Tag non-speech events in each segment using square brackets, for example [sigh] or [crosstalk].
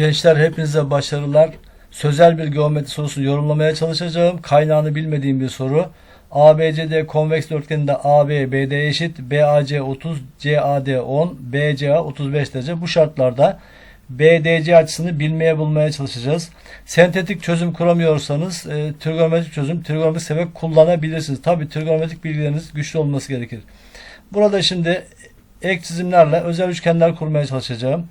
Gençler hepinize başarılar. Sözel bir geometri sorusunu yorumlamaya çalışacağım. Kaynağını bilmediğim bir soru. ABCD konveks dörtgeninde AB BD eşit, BAC 30, CAD 10, BCA 35 derece. Bu şartlarda BDC açısını bilmeye bulmaya çalışacağız. Sentetik çözüm kuramıyorsanız e, trigonometrik çözüm, trigonometrik sebep kullanabilirsiniz. Tabi trigonometrik bilgileriniz güçlü olması gerekir. Burada şimdi ek çizimlerle özel üçgenler kurmaya çalışacağım.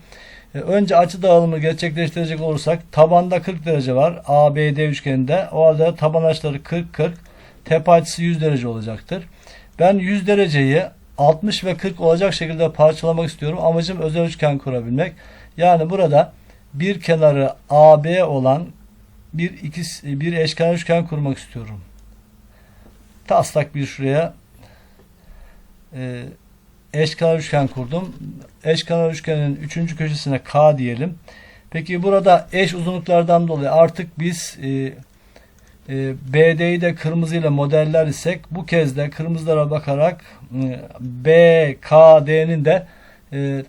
E, Önce açı dağılımı gerçekleştirecek olursak tabanda 40 derece var ABD üçgeninde. O halde taban açıları 40-40. Tepe açısı 100 derece olacaktır. Ben 100 dereceyi 60 ve 40 olacak şekilde parçalamak istiyorum. Amacım özel üçgen kurabilmek. Yani burada bir kenarı AB olan bir iki bir eşkenar üçgen kurmak istiyorum. Taslak bir şuraya e, eşkenar üçgen kurdum. Eşkenar üçgenin üçüncü köşesine K diyelim. Peki burada eş uzunluklardan dolayı artık biz e, e, BD'yi de kırmızıyla modeller isek bu kez de kırmızılara bakarak e, BKD'nin de e,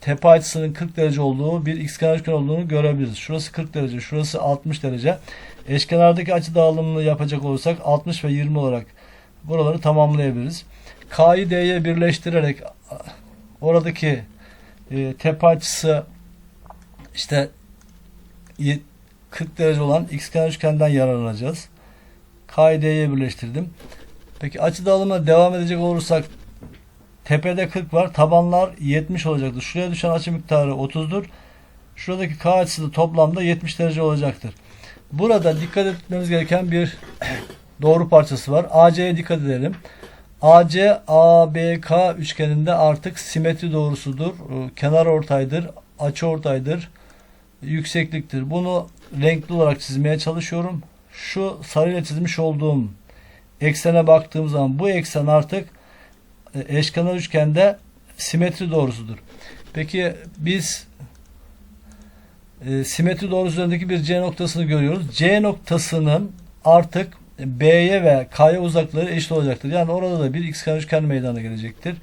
tepe açısının 40 derece olduğu bir xkenar üçgen olduğunu görebiliriz. Şurası 40 derece, şurası 60 derece. Eşkenardaki açı dağılımını yapacak olursak 60 ve 20 olarak buraları tamamlayabiliriz. K'yı D'ye birleştirerek oradaki e, tepe açısı işte yet- 40 derece olan xkenar üçgenden yararlanacağız. K'yı D'ye birleştirdim. Peki açı dağılımına devam edecek olursak tepede 40 var. Tabanlar 70 olacaktır. Şuraya düşen açı miktarı 30'dur. Şuradaki K açısı da toplamda 70 derece olacaktır. Burada dikkat etmemiz gereken bir [clears throat] doğru parçası var. AC'ye dikkat edelim. AC ABK üçgeninde artık simetri doğrusudur. Ee, Kenar ortaydır, açı ortaydır, yüksekliktir. Bunu renkli olarak çizmeye çalışıyorum. Şu sarıyla çizmiş olduğum eksene baktığım zaman bu eksen artık e, eşkenar üçgende simetri doğrusudur. Peki biz e, simetri doğrusu üzerindeki bir C noktasını görüyoruz. C noktasının artık B'ye ve K'ya uzaklığı eşit olacaktır. Yani orada da bir xkenar üçgen meydana gelecektir.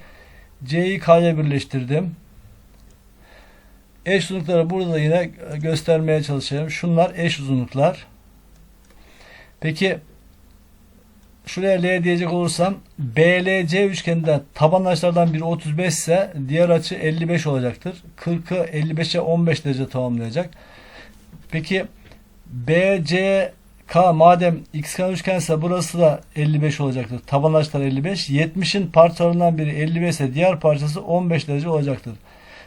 C'yi K'ya birleştirdim. Eş uzunlukları burada da yine göstermeye çalışacağım. Şunlar eş uzunluklar. Peki şuraya L diyecek olursam BLC üçgeninde taban açılardan biri 35 ise diğer açı 55 olacaktır. 40'ı 55'e 15 derece tamamlayacak. Peki BCK madem xkenar üçgense burası da 55 olacaktır. Taban açılar 55. 70'in parçalarından biri 55 ise diğer parçası 15 derece olacaktır.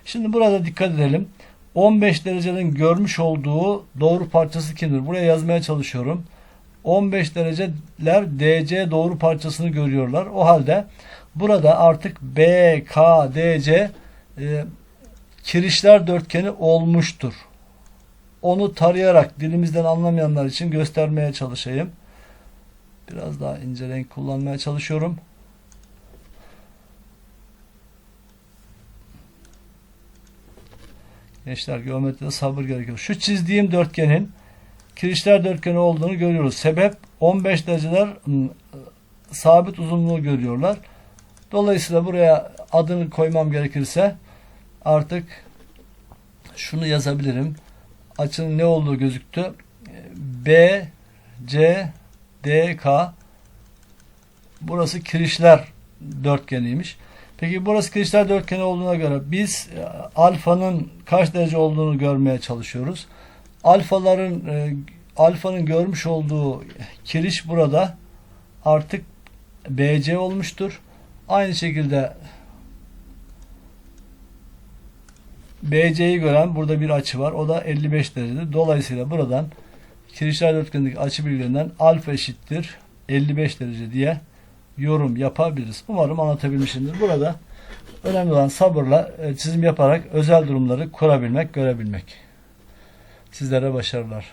Şimdi burada dikkat edelim. 15 derecenin görmüş olduğu doğru parçası kimdir? Buraya yazmaya çalışıyorum. 15 dereceler DC doğru parçasını görüyorlar. O halde burada artık BKDC e, kirişler dörtgeni olmuştur. Onu tarayarak dilimizden anlamayanlar için göstermeye çalışayım. Biraz daha ince renk kullanmaya çalışıyorum. Gençler geometride sabır gerekiyor. Şu çizdiğim dörtgenin kirişler dörtgeni olduğunu görüyoruz. Sebep 15 dereceler ım, sabit uzunluğu görüyorlar. Dolayısıyla buraya adını koymam gerekirse artık şunu yazabilirim. Açının ne olduğu gözüktü. B C D K Burası kirişler dörtgeniymiş. Peki burası kirişler dörtgeni olduğuna göre biz e, alfanın kaç derece olduğunu görmeye çalışıyoruz. Alfaların e, alfanın görmüş olduğu kiriş burada artık BC olmuştur. Aynı şekilde BC'yi gören burada bir açı var. O da 55 derecedir. Dolayısıyla buradan kirişler dörtgenindeki açı bilgilerinden alfa eşittir 55 derece diye yorum yapabiliriz. Umarım anlatabilmişimdir. Burada önemli olan sabırla e, çizim yaparak özel durumları kurabilmek, görebilmek. Sizlere başarılar.